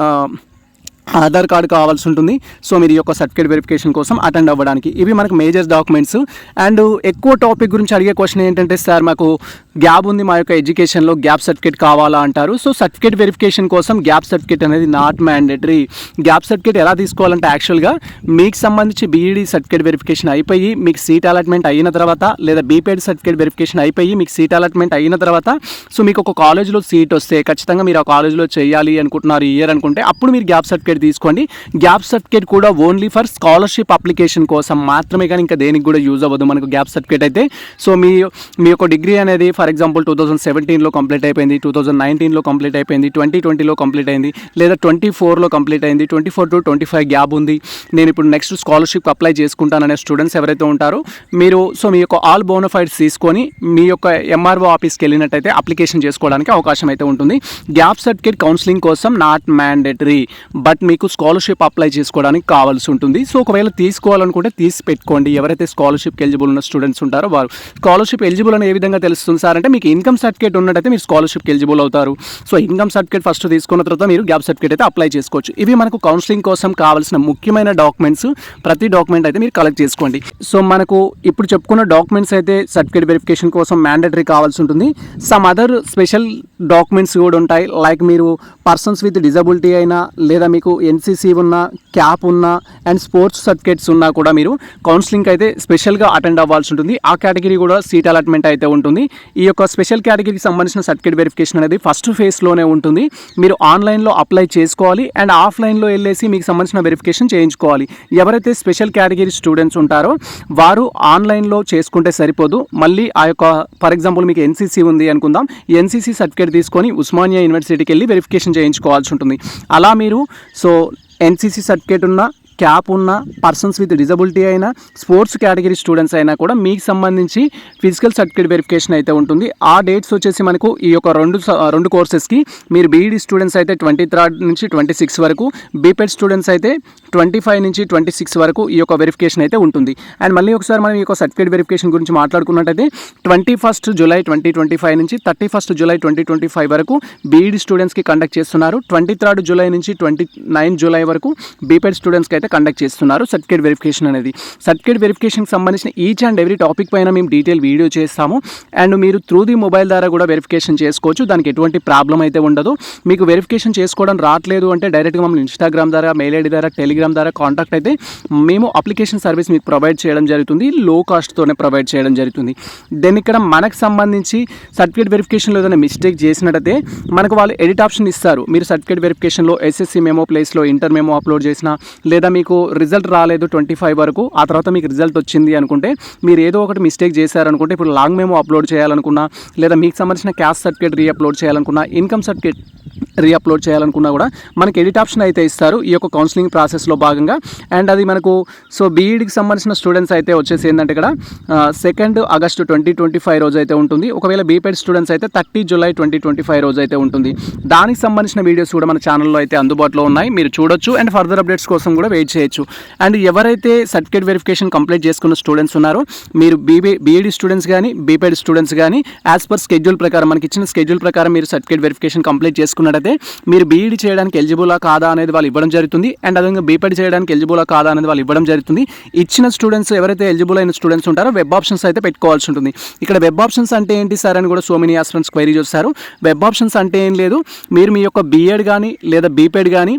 ఆధార్ కార్డు కావాల్సి ఉంటుంది. సో మీరు ఈ యొక్క సర్టిఫికేట్ వెరిఫికేషన్ కోసం అటెండ్ అవ్వడానికి ఇవి మనకు మేజర్ డాక్యుమెంట్స్ అండ్ ఎక్కువ టాపిక్ గురించి అడిగే క్వశ్చన్ ఏంటంటే సార్ మాకు గ్యాప్ ఉంది మా యొక్క ఎడ్యుకేషన్లో గ్యాప్ సర్టిఫికేట్ కావాలా అంటారు. సో సర్టిఫికేట్ వెరిఫికేషన్ కోసం గ్యాప్ సర్టిఫికేట్ అనేది నాట్ మ్యాండేటరీ గ్యాప్ సర్టిఫికేట్ ఎలా తీసుకోవాలంటే యాక్చువల్గా మీకు సంబంధించి బీఈడీ సర్టిఫికేట్ వెరిఫికేషన్ అయిపోయి మీకు సీట్ అలాట్మెంట్ అయిన తర్వాత లేదా బీపీఎడ్ సర్టిఫికేట్ వెరిఫికేషన్ అయిపోయి మీకు సీట్ అలాట్మెంట్ అయిన తర్వాత సో మీకు ఒక కాలేజ్లో సీట్ వస్తే ఖచ్చితంగా మీరు ఆ కాలేజ్లో చేయాలి అనుకుంటున్నారు ఇయర్ అనుకుంటే అప్పుడు మీరు గ్యాప్ సర్టిఫికేట్ తీసుకోండి. గ్యాప్ సర్టిఫికేట్ కూడా ఓన్లీ ఫర్ స్కాలర్షిప్ అప్లికేషన్ కోసం మాత్రమే కానీ ఇంకా దేనికి కూడా యూజ్ అవ్వదు మనకు గ్యాప్ సర్టిఫికేట్ అయితే. సో మీ మీ యొక్క డిగ్రీ అనేది ఫర్ ఎగ్జాంపుల్ టూ థౌసండ్ సెవెంటీన్లో కంప్లీట్ అయిపోయింది టూ థౌసండ్ నైన్టీన్లో కంప్లీట్ అయిపోయింది ట్వంటీ ట్వంటీలో కంప్లీట్ అయింది లేదా ట్వంటీ ఫోర్లో కంప్లీట్ అయింది twenty four to twenty five gap ఉంది. నేను ఇప్పుడు నెక్స్ట్ స్కాలర్షిప్ అప్లై చేసుకుంటాననే స్టూడెంట్స్ ఎవరైతే ఉంటారో మీరు సో మీ యొక్క ఆల్ బోనఫైడ్స్ తీసుకొని మీ యొక్క ఎంఆర్ఓ ఆఫీస్కి వెళ్ళినట్టయితే అప్లికేషన్ చేసుకోవడానికి అవకాశం అయితే ఉంటుంది. గ్యాప్ సర్టిఫికేట్ కౌన్సిలింగ్ కోసం నాట్ మ్యాండేటరీ బట్ మీకు స్కాలర్షిప్ అప్లై చేసుకోవడానికి కావాల్సి ఉంటుంది. సో ఒకవేళ తీసుకోవాలనుకుంటే తీసి పెట్టుకోండి. ఎవరైతే స్కాలర్షిప్కి ఎలిజిబుల్ ఉన్న స్టూడెంట్స్ ఉంటారో వారు స్కాలర్షిప్ ఎలిజిబుల్ అని ఏ విధంగా తెలుస్తుంది సార్. అంటే మీకు ఇన్కమ్ సర్టిఫికేట్ ఉన్నట్టయితే మీరు స్కాలర్షిప్కి ఎలిజిబుల్ అవుతారు. సో ఇన్కమ్ సర్టిఫికేట్ ఫస్ట్ తీసుకున్న తర్వాత మీరు గ్యాప్ సర్టిఫికేట్ అయితే అప్లై చేసుకోవచ్చు. ఇవి మనకు కౌన్సిలింగ్ కోసం కావాల్సిన ముఖ్యమైన డాక్యుమెంట్స్. ప్రతి డాక్యుమెంట్ అయితే మీరు కలెక్ట్ చేసుకోండి. సో మనకు ఇప్పుడు చెప్పుకున్న డాక్యుమెంట్స్ అయితే సర్టిఫికేట్ వెరిఫికేషన్ కోసం మ్యాండేటరీ కావాల్సి ఉంటుంది. సమ్ అదర్ స్పెషల్ డాక్యుమెంట్స్ కూడా ఉంటాయి. లైక్ మీరు పర్సన్స్ విత్ డిజబిలిటీ అయినా లేదా మీకు ఎన్సీసీ ఉన్న క్యాప్ ఉన్నా అండ్ స్పోర్ట్స్ సర్టిఫికేట్స్ ఉన్నా కూడా మీరు కౌన్సిలింగ్ అయితే స్పెషల్గా అటెండ్ అవ్వాల్సి ఉంటుంది. ఆ కేటగిరీ కూడా సీట్ అలాట్మెంట్ అయితే ఉంటుంది. ఈ యొక్క స్పెషల్ కేటగిరీకి సంబంధించిన సర్టిఫికేట్ వెరిఫికేషన్ అనేది ఫస్ట్ ఫేస్లోనే ఉంటుంది. మీరు ఆన్లైన్లో అప్లై చేసుకోవాలి అండ్ ఆఫ్లైన్లో వెళ్ళేసి మీకు సంబంధించిన వెరిఫికేషన్ చేయించుకోవాలి. ఎవరైతే స్పెషల్ కేటగిరీ స్టూడెంట్స్ ఉంటారో వారు ఆన్లైన్లో చేసుకుంటే సరిపోదు. మళ్ళీ ఆ యొక్క ఫర్ ఎగ్జాంపుల్ మీకు ఎన్సీసీ ఉంది అనుకుందాం. ఎన్సీసీ సర్టిఫికేట్ తీసుకొని ఉస్మానియా యూనివర్సిటీకి వెళ్ళి వెరిఫికేషన్ చేయించుకోవాల్సి ఉంటుంది. అలా మీరు సో ఎన్సీసీ సర్టిఫికేట్ ఉన్న క్యాప్ ఉన్న పర్సన్స్ విత్ డిజబిలిటీ అయినా స్పోర్ట్స్ కేటగిరీ స్టూడెంట్స్ అయినా కూడా మీకు సంబంధించి ఫిజికల్ సర్టిఫికేట్ వెరిఫికేషన్ అయితే ఉంటుంది. ఆ డేట్స్ వచ్చేసి మనకు ఈ యొక్క రెండు స- రెండు కోర్సెస్కి మీరు బీఈడీ స్టూడెంట్స్ అయితే ట్వంటీ థర్డ్ నుంచి ట్వంటీ సిక్స్ వరకు బీపెడ్ స్టూడెంట్స్ అయితే ట్వంటీ ఫైవ్ నుంచి ట్వంటీ సిక్స్ వరకు ఈ యొక్క వెరిఫికేషన్ అయితే ఉంటుంది. అండ్ మళ్ళీ ఒకసారి మనం ఈ యొక్క సర్టిఫికేట్ వెరిఫికేషన్ గురించి మాట్లాడుకున్నట్టయితే twenty first July twenty twenty five నుంచి thirty first July twenty twenty five వరకు బీఈడీ స్టూడెంట్స్కి కండక్ట్ చేస్తున్నారు. ట్వంటీ థర్డ్ జూలై నుంచి ట్వంటీ నైన్ జూలై వరకు బీపెడ్ స్టూడెంట్స్కి అయితే కండక్ట్ చేస్తున్నారు. సర్టిఫికేట్ వెరిఫికేషన్ అనేది. సర్టిఫికేట్ వెరిఫికేషన్కి సంబంధించిన ఈచ్ అండ్ ఎవ్రీ టాపిక్ పైన మేము డీటెయిల్ వీడియో చేస్తాము. అండ్ మీరు త్రూ ది మొబైల్ ద్వారా కూడా వెరిఫికేషన్ చేసుకోవచ్చు. దానికి ఎటువంటి ప్రాబ్లం అయితే ఉండదు. మీకు వెరిఫికేషన్ చేసుకోవడం రావట్లేదు అంటే డైరెక్ట్గా మమ్మల్ని ఇన్స్టాగ్రామ్ ద్వారా మెయిల్ ఐడి ద్వారా టెలిగ్రామ్ ద్వారా కాంటాక్ట్ అయితే మేము అప్లికేషన్ సర్వీస్ మీకు ప్రొవైడ్ చేయడం జరుగుతుంది. లో కాస్ట్తోనే ప్రొవైడ్ చేయడం జరుగుతుంది. దెన్ ఇక్కడ మనకు సంబంధించి సర్టిఫికేట్ వెరిఫికేషన్లో ఏదైనా మిస్టేక్ చేసినట్టయితే మనకు వాళ్ళు ఎడిట్ ఆప్షన్ ఇస్తారు. మీరు సర్టిఫికేట్ వెరిఫికేషన్లో ఎస్ఎస్సి మెమో ప్లేస్లో ఇంటర్ మెమో అప్లోడ్ చేసినా లేదా మీ మీకు రిజల్ట్ రాలేదు ట్వంటీ ఫైవ్ వరకు ఆ తర్వాత మీకు రిజల్ట్ వచ్చింది అనుకుంటే మీరు ఏదో ఒకటి మిస్టేక్ చేశారనుకుంటే ఇప్పుడు లాంగ్ మెమో అప్లోడ్ చేయాలనుకున్నా లేదా మీకు సంబంధించిన క్యాస్ట్ సర్టిఫికేట్ రీ అప్లోడ్ చేయాలనుకున్నా ఇన్కమ్ సర్టిఫికేట్ రీఅప్లోడ్ చేయాలనుకున్నా కూడా మనకి ఎడిట్ ఆప్షన్ అయితే ఇస్తారు. ఈ యొక్క కౌన్సిలింగ్ ప్రాసెస్లో భాగంగా. అండ్ అది మనకు సో బీఈడికి సంబంధించిన స్టూడెంట్స్ అయితే వచ్చేసి ఏంటంటే ఇక్కడ second August twenty twenty five రోజు అయితే ఉంటుంది. ఒకవేళ బీపెడ్ స్టూడెంట్స్ అయితే thirty July twenty twenty five రోజు అయితే ఉంటుంది. దానికి సంబంధించిన వీడియోస్ కూడా మన ఛానల్లో అయితే అందుబాటులో ఉన్నాయి. మీరు చూడొచ్చు అండ్ ఫర్దర్ అప్డేట్స్ కోసం కూడా వెయిట్ చేయొచ్చు. అండ్ ఎవరైతే సర్టిఫికేట్ వెరిఫికేషన్ కంప్లీట్ చేసుకున్న స్టూడెంట్స్ ఉన్నారో మీరు బీబీ బీఈడి స్టూడెంట్స్ కానీ బీపెడ్ స్టూడెంట్స్ కానీ యాజ్ పర్ స్కెడ్యూల్ ప్రకారం మనకి ఇచ్చిన స్కెడ్యూల్ ప్రకారం మీరు సర్టిఫికేట్ వెరిఫికేషన్ కంప్లీట్ చేసుకున్నట్టయితే మీరు బీఈడి చేయడానికి ఎలిజిబులా కాదా అనేది వాళ్ళు ఇవ్వడం జరుగుతుంది. అండ్ అదేవిధంగా బీపెడ్ చేయడానికి ఎలిజిబులా కాదా అనేది వాళ్ళు ఇవ్వడం జరుగుతుంది. ఇచ్చిన స్టూడెంట్స్ ఎవరైతే ఎలిజిబుల్ అయిన స్టూడెంట్స్ ఉంటారో వెబ్ ఆప్షన్స్ అయితే పెట్టుకోవాల్సి ఉంటుంది. ఇక్కడ వెబ్ ఆప్షన్స్ అంటే ఏంటి సార్ అని కూడా సో మెనీ ఆస్పిరెంట్స్ క్వైరీ చూస్తారు వెబ్ ఆప్షన్స్ అంటే ఏం లేదు. మీరు మీ యొక్క బీఎడ్ కానీ లేదా బీపెడ్ కానీ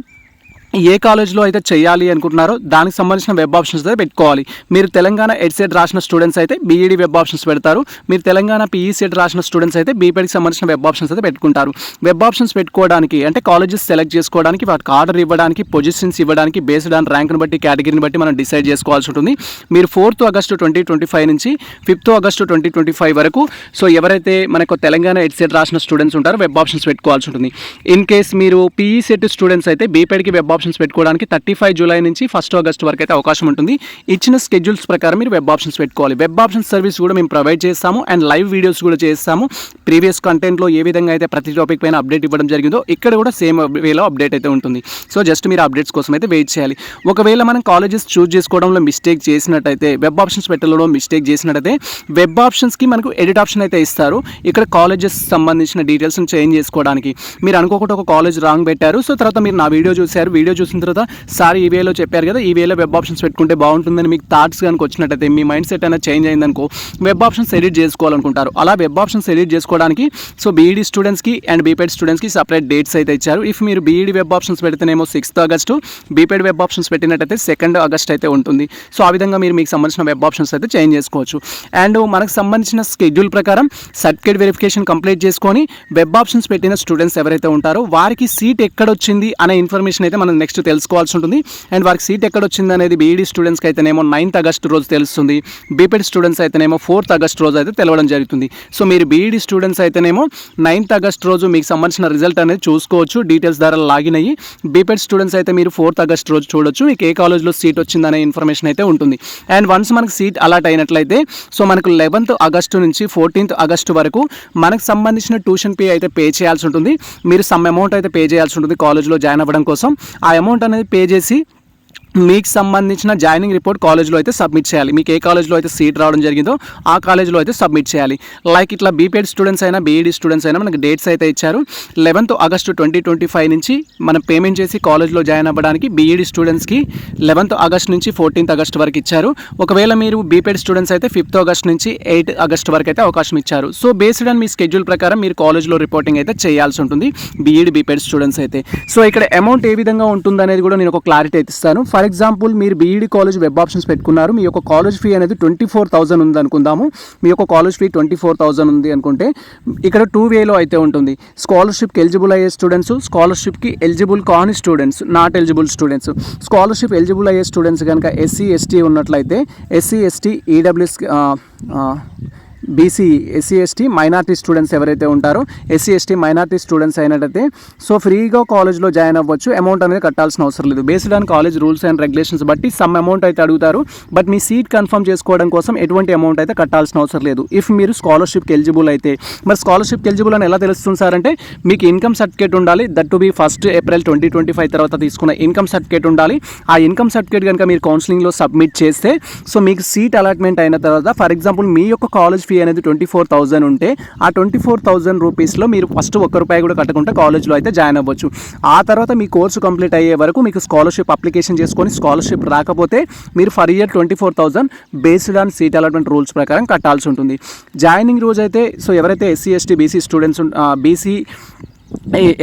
ఏ కాలేజ్లో అయితే చేయాలి అనుకుంటున్నారో దానికి సంబంధించిన వెబ్ ఆప్షన్స్ అయితే పెట్టుకోవాలి. మీరు తెలంగాణ ఎడ్సెట్ రాసిన స్టూడెంట్స్ అయితే బీఈడి వెబ్ ఆప్షన్స్ పెడతారు. మీరు తెలంగాణ పీఈ సెట్ రాసిన స్టూడెంట్స్ అయితే బీపీఎడ్కి సంబంధించిన వెబ్ ఆప్షన్స్ అయితే పెట్టుకుంటారు. వెబ్ ఆప్షన్స్ పెట్టుకోవడానికి అంటే కాలేజెస్ సెలెక్ట్ చేసుకోవడానికి వాటికి ఆర్డర్ ఇవ్వడానికి పొజిషన్స్ ఇవ్వడానికి బేస్డ్ ఆన్ ర్యాంక్ని బట్టి కేటగిరీని బట్టి మనం డిసైడ్ చేసుకోవాల్సి ఉంటుంది. మీరు fourth August twenty twenty five నుంచి fifth August twenty twenty five వరకు సో ఎవరైతే మనకు తెలంగాణ ఎడ్సెట్ రాసిన స్టూడెంట్స్ ఉంటారో వెబ్ ఆప్షన్స్ పెట్టుకోవాల్సి ఉంటుంది. ఇన్ కేస్ మీరు పీఈ సెట్ స్టూడెంట్స్ అయితే బీపీఎడ్కి వెబ్ ఆప్షన్స్ పెట్టుకోవడానికి థర్టీ ఫైవ్ జూలై నుంచి ఫస్ట్ ఆగస్ట్ వరకు అయితే అవకాశం ఉంటుంది. ఇచ్చిన స్కెడ్యూల్స్ ప్రకారం మీరు వెబ్ ఆప్షన్స్ పెట్టుకోవాలి. వెబ్ ఆప్షన్స్ సర్వీస్ కూడా మేము ప్రొవైడ్ చేస్తాము అండ్ లైవ్ వీడియోస్ కూడా చేస్తాము. ప్రీవియస్ కంటెంట్లో ఏ విధంగా అయితే ప్రతి టాపిక్ పైన అప్డేట్ ఇవ్వడం జరిగిందో ఇక్కడ కూడా సేమ్ వేలో అప్డేట్ అయితే ఉంటుంది. సో జస్ట్ మీరు అప్డేట్స్ కోసం అయితే వెయిట్ చేయాలి. ఒకవేళ మనం కాలేజెస్ చూస్ చేసుకోవడంలో మిస్టేక్ చేసినట్టయితే వెబ్ ఆప్షన్స్ పెట్టడంలో మిస్టేక్ చేసినట్టయితే వెబ్ ఆప్షన్స్కి మనకు ఎడిట్ ఆప్షన్ అయితే ఇస్తారు. ఇక్కడ కాలేజెస్ సంబంధించిన డీటెయిల్స్ని చేంజ్ చేసుకోవడానికి. మీరు అనుకోకుండా ఒక కాలేజ్ రాంగ్ పెట్టారు. సో తర్వాత మీరు నా వీడియో చూశారు. వీడియో చూసిన తర్వాత సార్ ఈ వేలో చెప్పారు కదా ఈ వేలో వెబ్ ఆప్షన్స్ పెట్టుకుంటే బాగుంటుందని మీకు థాట్స్ కనుక వచ్చినట్టయితే మీ మైండ్ సెట్ అయినా చేంజ్ అయిందనుకో వెబ్ ఆప్షన్స్ ఎడిట్ చేసుకోవాలనుకుంటారు. అలా వెబ్ ఆప్షన్స్ ఎడిట్ చేసుకోవడానికి సో బీఈడి స్టూడెంట్స్కి అండ్ బీపెడ్ స్టూడెంట్స్కి సపరేట్ డేట్స్ అయితే ఇచ్చారు. ఇఫ్ మీరు BEd web options పెడితేనేమో sixth August BPEd web options పెట్టినట్టయితే సెకండ్ ఆగస్ట్ అయితే ఉంటుంది. సో ఆ విధంగా మీరు మీకు సంబంధించిన వెబ్ ఆప్షన్స్ అయితే చేంజ్ చేసుకోవచ్చు. అండ్ మనకు సంబంధించిన స్కెడ్యూల్ ప్రకారం సర్టిఫికేట్ వెరిఫికేషన్ కంప్లీట్ చేసుకొని వెబ్ ఆప్షన్స్ పెట్టిన స్టూడెంట్స్ ఎవరైతే ఉంటారో వారికి సీట్ ఎక్కడొచ్చింది అనే ఇన్ఫర్మేషన్ అయితే మనం నెక్స్ట్ తెలుసుకోవాల్సి ఉంటుంది. అండ్ వారికి సీట్ ఎక్కడ వచ్చింది అనేది బీఈడీ స్టూడెంట్స్కి అయితేనేమో నైన్త్ ఆగస్ట్ రోజు తెలుస్తుంది. బీపెడ్ స్టూడెంట్స్ అయితేనేమో ఫోర్త్ ఆగస్ట్ రోజు అయితే తెలవడం జరుగుతుంది. సో మీరు బీఈడీ స్టూడెంట్స్ అయితేనేమో నైన్త్ ఆగస్ట్ రోజు మీకు సంబంధించిన రిజల్ట్ అనేది చూసుకోవచ్చు. డీటెయిల్స్ ద్వారా లాగిన్ అయ్యి బీపెడ్ స్టూడెంట్స్ అయితే మీరు ఫోర్త్ ఆగస్ట్ రోజు చూడొచ్చు. మీకు ఏ కాలేజ్లో సీట్ వచ్చిందనే ఇన్ఫర్మేషన్ అయితే ఉంటుంది. అండ్ వన్స్ మనకు సీట్ అలాట్ అయినట్లయితే సో మనకు లెవెన్త్ ఆగస్టు నుంచి ఫోర్టీన్త్ ఆగస్టు వరకు మనకు సంబంధించిన ట్యూషన్ ఫీ అయితే పే చేయాల్సి ఉంటుంది. మీరు సమ్ అమౌంట్ అయితే పే చేయాల్సి ఉంటుంది కాలేజ్లో జాయిన్ అవ్వడం కోసం. ఆ అమౌంట్ అనేది పే చేసి మీకు సంబంధించిన జాయినింగ్ రిపోర్ట్ కాలేజ్లో అయితే సబ్మిట్ చేయాలి. మీకు ఏ కాలేజ్లో అయితే సీట్ రావడం జరిగిందో ఆ కాలేజ్లో అయితే సబ్మిట్ చేయాలి. లైక్ ఇట్లా బీపీఎడ్ స్టూడెంట్స్ అయినా బీఈడి స్టూడెంట్స్ అయినా మనకి డేట్స్ అయితే ఇచ్చారు. Eleventh August twenty twenty five నుంచి మనం పేమెంట్ చేసి కాలేజ్లో జాయిన్ అవ్వడానికి బీఈడి స్టూడెంట్స్కి లెవెన్త్ ఆగస్ట్ నుంచి ఫోర్టీన్త్ ఆగస్ట్ వరకు ఇచ్చారు. ఒకవేళ మీరు బీపీఎడ్ స్టూడెంట్స్ అయితే ఫిఫ్త్ ఆగస్ట్ నుంచి ఎయిత్ ఆగస్ట్ వరకు అయితే అవకాశం ఇచ్చారు. సో బేస్డ్ ఆన్ మీ స్కెడ్యూల్ ప్రకారం మీరు కాలేజ్లో రిపోర్టింగ్ అయితే చేయాల్సి ఉంటుంది. బీఈడి బీపీఎడ్ స్టూడెంట్స్ అయితే. సో ఇక్కడ అమౌంట్ ఏ విధంగా ఉంటుంది అనేది కూడా నేను ఒక క్లారిటీ అయితే ఇస్తాను. ఫర్ ఎగ్జాంపుల్ మీరు బీఈడి కాలేజ్ వెబ్ ఆప్షన్స్ పెట్టుకున్నారు మీ యొక్క కాలేజ్ ఫీ అనేది ట్వంటీ ఫోర్ థౌసండ్ ఉంది అనుకుందాము. మీ యొక్క college fee twenty four thousand ఉంది అనుకుంటే ఇక్కడ టూ వేలో అయితే ఉంటుంది. స్కాలర్షిప్కి ఎలిజిబుల్ అయ్యే స్టూడెంట్స్ స్కాలర్షిప్కి ఎలిజిబుల్ కాని students not eligible students scholarship eligible అయ్యే స్టూడెంట్స్ కనుక ఎస్సీ ఎస్టీ ఉన్నట్లయితే SC ST EWS BC SC ST minority students ఎవరైతే ఉంటారో ఎస్సీ ఎస్టీ మైనార్టీ స్టూడెంట్స్ అయినట్టయితే సో ఫ్రీగా కాలేజ్లో జాయిన్ అవ్వచ్చు. అమౌంట్ అనేది కట్టాల్సిన అవసరం లేదు. Based on college rules and regulations బట్టి సమ్ అమౌంట్ అయితే అడుగుతారు. బట్ మీ సీట్ కన్ఫర్మ్ చేసుకోవడం కోసం ఎటువంటి అమౌంట్ అయితే కట్టాల్సిన అవసరం లేదు. ఇఫ్ మీరు స్కాలర్షిప్కి ఎలిజిబుల్ అయితే మరి స్కాలర్షిప్కి ఎలిజిబుల్ అని ఎలా తెలుస్తుంది సార్ అంటే మీకు ఇన్కమ్ సర్టిఫికేట్ ఉండాలి. That to be first April twenty twenty five తర్వాత తీసుకున్న ఇన్కమ్ సర్టిఫికేట్ ఉండాలి. ఆ ఇన్కమ్ సర్టిఫికేట్ కనుక మీరు కౌన్సిలింగ్లో సబ్మిట్ చేస్తే సో మీకు సీట్ అలాట్మెంట్ అయిన తర్వాత ఫర్ ఎగ్జాంపుల్ మీ యొక్క కాలేజ్ ఫీ అనేది ట్వంటీ ఫోర్ థౌజండ్ ఉంటే ఆ ట్వంటీ ఫోర్ థౌజండ్ రూపీస్లో మీరు ఫస్ట్ ఒక్క రూపాయి కూడా కట్టకుండా కాలేజ్లో అయితే జాయిన్ అవ్వచ్చు. ఆ తర్వాత మీ కోర్సు కంప్లీట్ అయ్యే వరకు మీకు స్కాలర్షిప్ అప్లికేషన్ చేసుకొని స్కాలర్షిప్ రాకపోతే మీరు for year twenty four thousand based on seat allotment rules ప్రకారం కట్టాల్సి ఉంటుంది. జాయినింగ్ రోజు అయితే సో ఎవరైతే SC ST BC students BC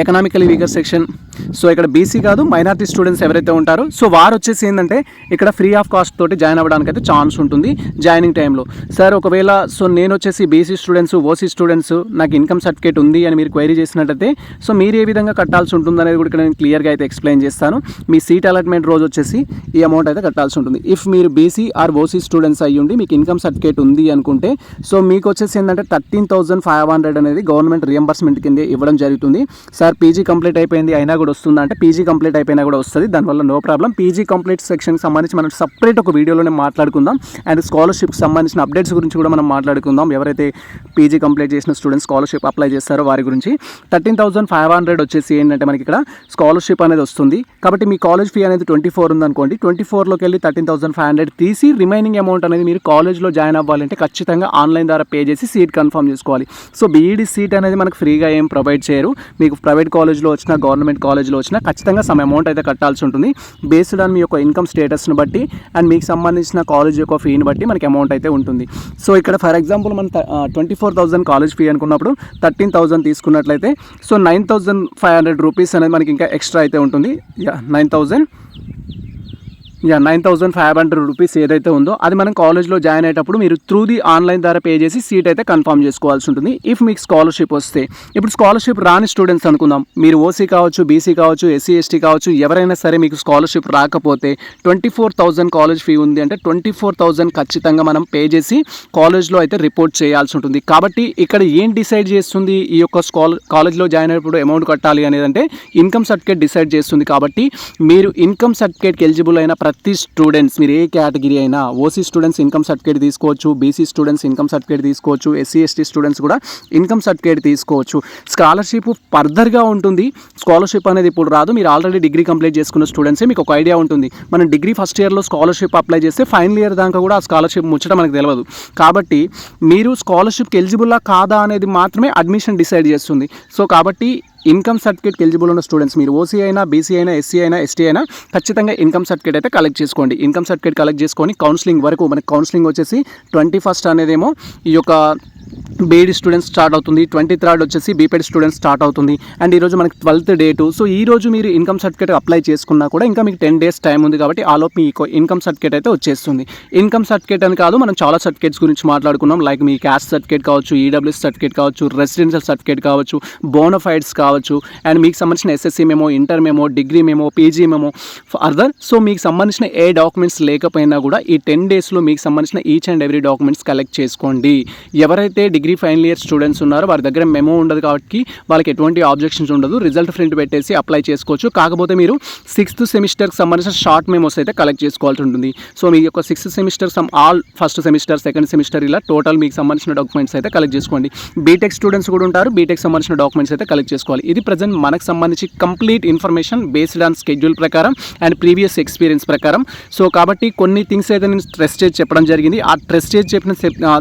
economically weaker section so ఇక్కడ బీసీ కాదు మైనార్టీ స్టూడెంట్స్ ఎవరైతే ఉంటారో సో వారు వచ్చేసి ఏంటంటే ఇక్కడ ఫ్రీ ఆఫ్ కాస్ట్ తోటి జాయిన్ అవ్వడానికి అయితే ఛాన్స్ ఉంటుంది జాయినింగ్ టైంలో సార్ ఒకవేళ సో నేను వచ్చేసి బీసీ స్టూడెంట్స్ ఓసీ స్టూడెంట్స్ నాకు ఇన్కమ్ సర్టిఫికేట్ ఉంది అని మీరు క్వైరీ చేసినట్టయితే సో మీరు ఏ విధంగా కట్టాల్సి ఉంటుంది అనేది కూడా ఇక్కడ నేను క్లియర్గా అయితే ఎక్స్ప్లెయిన్ చేస్తాను. మీ సీట్ అలాట్మెంట్ రోజు వచ్చేసి ఈ అమౌంట్ అయితే కట్టాల్సి ఉంటుంది. ఇఫ్ మీరు బీసీ ఆర్ ఓసీ స్టూడెంట్స్ అయ్యి ఉండి మీకు ఇన్కమ్ సర్టిఫికేట్ ఉంది అనుకుంటే సో మీకు వచ్చేసి ఏంటంటే థర్టీన్ థౌసండ్ ఫైవ్ హండ్రెడ్ అనేది గవర్నమెంట్ రియంబర్స్మెంట్ కింద ఇవ్వడం జరుగుతుంది. సార్ పీజీ కంప్లీట్ అయిపోయింది అయినా కూడా వస్తుందా అంటే పీజీ కంప్లీట్ అయిపోయినా కూడా వస్తుంది. దానివల్ల నో ప్రాబ్లం. పీజీ కంప్లీట్ సెక్షన్కి సంబంధించి మనం సపరేట్ ఒక వీడియోలోనే మాట్లాడుకుందాం. అండ్ స్కాలర్షిప్కి సంబంధించిన అప్డేట్స్ గురించి కూడా మనం మాట్లాడుకుందాం. ఎవరైతే పీజీ కంప్లీట్ చేసిన స్టూడెంట్స్ స్కాలర్షిప్ అప్లై చేస్తారో వారి గురించి. థర్టీన్ థౌసండ్ ఫైవ్ హండ్రెడ్ వచ్చేసి ఏంటంటే మనకి ఇక్కడ స్కాలర్షిప్ అనేది వస్తుంది. కాబట్టి మీ కాలేజ్ ఫీ అనేది ట్వంటీ ఫోర్ ఉందనుకోండి. ట్వంటీ ఫోర్లోకి వెళ్ళి థర్టీన్ థౌసండ్ ఫైవ్ హండ్రెడ్ తీసి రిమైనింగ్ అమౌంట్ అనేది మీరు కాలేజ్లో జాయిన్ అవ్వాలంటే ఖచ్చితంగా ఆన్లైన్ ద్వారా పే చేసి సీట్ కన్ఫర్మ్ చేసుకోవాలి. సో బీఈడి సీట్ అనేది మనకు ఫ్రీగా ఏం ప్రొవైడ్ చేయరు. మీకు ప్రైవేట్ కాలేజ్లో వచ్చినా గవర్నమెంట్ కాలేజ్లో వచ్చినా ఖచ్చితంగా సమ్ అమౌంట్ అయితే కట్టాల్సి ఉంటుంది. బేస్డ్ ఆన్ మీ యొక్క ఇన్కమ్ స్టేటస్ని బట్టి అండ్ మీకు సంబంధించిన కాలేజ్ యొక్క ఫీని బట్టి మనకి అమౌంట్ అయితే ఉంటుంది. సో ఇక్కడ ఫర్ ఎగ్జాంపుల్ మనం twenty four thousand college fee అనుకున్నప్పుడు థర్టీన్ థౌసండ్ తీసుకున్నట్లయితే so nine thousand five hundred rupees అనేది మనకి ఇంకా ఎక్స్ట్రా అయితే ఉంటుంది. Yeah nine thousand nine thousand five hundred rupees ఏదైతే ఉందో అది మనం కాలేజ్లో జాయిన్ అయ్యేటప్పుడు మీరు త్రూ ది ఆన్లైన్ ద్వారా పే చేసి సీట్ అయితే కన్ఫర్మ్ చేసుకోవాల్సి ఉంటుంది. ఇఫ్ మీకు స్కాలర్షిప్ వస్తే ఇప్పుడు స్కాలర్షిప్ రాని స్టూడెంట్స్ అనుకుందాం. మీరు ఓసీ కావచ్చు బీసీ కావచ్చు ఎస్సీ ఎస్టీ కావచ్చు ఎవరైనా సరే మీకు స్కాలర్షిప్ రాకపోతే twenty four thousand college fee ఉంది అంటే ట్వంటీ ఫోర్ థౌసండ్ ఖచ్చితంగా మనం పే చేసి కాలేజ్లో అయితే రిపోర్ట్ చేయాల్సి ఉంటుంది. కాబట్టి ఇక్కడ ఏం డిసైడ్ చేస్తుంది ఈ యొక్క స్కాల కాలేజ్లో జాయిన్ అయినప్పుడు అమౌంట్ కట్టాలి అనేది అంటే ఇన్కమ్ సర్టిఫికేట్ డిసైడ్ చేస్తుంది. కాబట్టి మీరు ఇన్కమ్ సర్టిఫికేట్కి ఎలిజిబుల్ అయిన ప్రతి స్టూడెంట్స్ మీరు ఏ కేటగిరీ అయినా ఓసీ స్టూడెంట్స్ ఇన్కమ్ సర్టిఫికేట్ తీసుకోవచ్చు బీసీ స్టూడెంట్స్ ఇన్కమ్ సర్టిఫికేట్ తీసుకోవచ్చు ఎస్సీ ఎస్టీ స్టూడెంట్స్ కూడా ఇన్కమ్ సర్టిఫికేట్ తీసుకోవచ్చు. స్కాలర్షిప్ ఫర్దర్గా ఉంటుంది. స్కాలర్షిప్ అనేది ఇప్పుడు రాదు. మీరు ఆల్రెడీ డిగ్రీ కంప్లీట్ చేసుకున్న స్టూడెంట్సే మీకు ఒక ఐడియా ఉంటుంది. మనం డిగ్రీ ఫస్ట్ ఇయర్లో స్కాలర్షిప్ అప్లై చేస్తే ఫైనల్ ఇయర్ దాకా కూడా ఆ స్కాలర్షిప్ ముచ్చట మనకు తెలియదు కాబట్టి మీరు స్కాలర్షిప్కి ఎలిజిబుల్లా కాదా అనేది మాత్రమే అడ్మిషన్ డిసైడ్ చేస్తుంది. సో కాబట్టి ఇన్కమ్ సర్టిఫికేట్ ఎలిజిబుల్ ఉన్న స్టూడెంట్స్ మీరు ఓసీ అయినా బీసీ అయినా ఎస్సీ అయినా ఎస్టీ అయినా ఖచ్చితంగా ఇన్కమ్ సర్టిఫికేట్ అయితే కలెక్ట్ చేసుకోండి. ఇన్కమ్ సర్టిఫికేట్ కలెక్ట్ చేసుకొని కౌన్సిలింగ్ వరకు మనకి కౌన్సిలింగ్ వచ్చేసి ట్వంటీ ఫస్ట్ అనేదేమో ఈ యొక్క బీఈడి స్టూడెంట్స్ స్టార్ట్ అవుతుంది. ట్వంటీ థర్డ్ వచ్చేసి బీపీఎడ్ స్టూడెంట్స్ స్టార్ట్ అవుతుంది. అండ్ ఈరోజు మనకి ట్వెల్త్ డేటు సో ఈ రోజు మీరు ఇన్కమ్ సర్టిఫికేట్ అప్లై చేసుకున్నా కూడా ఇంకా మీకు టెన్ డేస్ టైం ఉంది కాబట్టి ఆలోపు మీకు ఇన్కమ్ సర్టిఫికేట్ అయితే వచ్చేస్తుంది. ఇన్కమ్ సర్టిఫికేట్ అని కాదు మనం చాలా సర్టిఫికేట్స్ గురించి మాట్లాడుకున్నాం. లైక్ మీ క్యాస్ట్ సర్టిఫికేట్ కావచ్చు ఈడబ్ల్యూఎస్ సర్టిఫికేట్ కావచ్చు రెసిడెన్షియల్ సర్టిఫికేట్ కావచ్చు బోనఫైడ్స్ కావచ్చు అండ్ మీకు సంబంధించిన SSC memo inter memo degree memo PG memo further so మీకు సంబంధించిన ఏ డాక్యుమెంట్స్ లేకపోయినా కూడా ఈ టెన్ డేస్లో మీకు సంబంధించిన each and every documents collect చేసుకోండి. ఎవరైతే డిగ్రీ ఫైనల్ ఇయర్ స్టూడెంట్స్ ఉన్నారో వారి దగ్గర మెమో ఉండదు కాబట్టి వాళ్ళకి ఎటువంటి ఆబ్జెక్షన్స్ ఉండదు. రిజల్ట్ ప్రింట్ పెట్టేసి అప్లై చేసుకోవచ్చు. కాకపోతే మీరు సిక్స్త్ సెమిస్టర్కి సంబంధించిన షార్ట్ మెమోస్ అయితే కలెక్ట్ చేసుకోవాల్సి ఉంటుంది. సో మీ యొక్క sixth semester some all first semester second semester ఇలా టోటల్ మీకు సంబంధించిన డాక్యుమెంట్స్ అయితే కలెక్ట్ చేసుకోండి. బీటెక్ స్టూడెంట్స్ కూడా ఉంటారు. బీటెక్ సంబంధించిన డాక్యుమెంట్స్ అయితే కలెక్ట్ చేసుకోవాలి. ఇది ప్రజెంట్ మనకు సంబంధించి complete information based on schedule ప్రకారం అండ్ ప్రీవియస్ ఎక్స్పీరియన్స్ ప్రకారం. సో కాబట్టి కొన్ని థింగ్స్ అయితే నేను స్ట్రెస్ చేసి చెప్పడం జరిగింది. ఆ స్ట్రెస్ చేసి చెప్పిన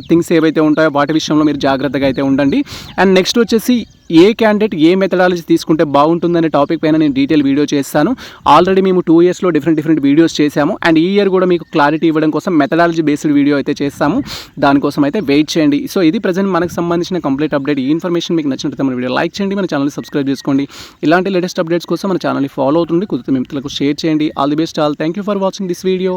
థింగ్స్ ఏవైతే ఉంటాయో వాటి విషయంలో మీరు జాగ్రత్తగా అయితే ఉండండి. అండ్ నెక్స్ట్ వచ్చేసి ఏ క్యాండిడేట్ ఏ మెథడాలజీ తీసుకుంటే బాగుంటుందనే టాపిక్ పైన నేను డీటెయిల్ వీడియో చేస్తాను. ఆల్రెడీ మేము టూ ఇయర్స్లో డిఫరెంట్ డిఫరెంట్ వీడియోస్ చేశాము. అండ్ ఈ ఇయర్ కూడా మీకు క్లారిటీ ఇవ్వడం కోసం మెథడాలజీ బేస్డ్ వీడియో అయితే చేస్తాము. దానికోసం అయితే వెయిట్ చేయండి. సో ఇది ప్రజెంట్ మనకు సంబంధించిన కంప్లీట్ అప్డేట్ ఈ ఇన్ఫర్మేషన్ మీకు నచ్చినట్లయితే మన వీడియో లైక్ చేయండి. మన ఛానల్ సబ్స్క్రైబ్ చేసుకోండి. ఇలాంటి లేటెస్ట్ అప్డేట్స్ కోసం మన ఛానల్ని ఫాలో అవుతుంది కుదిరితే మిత్రులకు షేర్ చేయండి. All the best all thank you for watching this video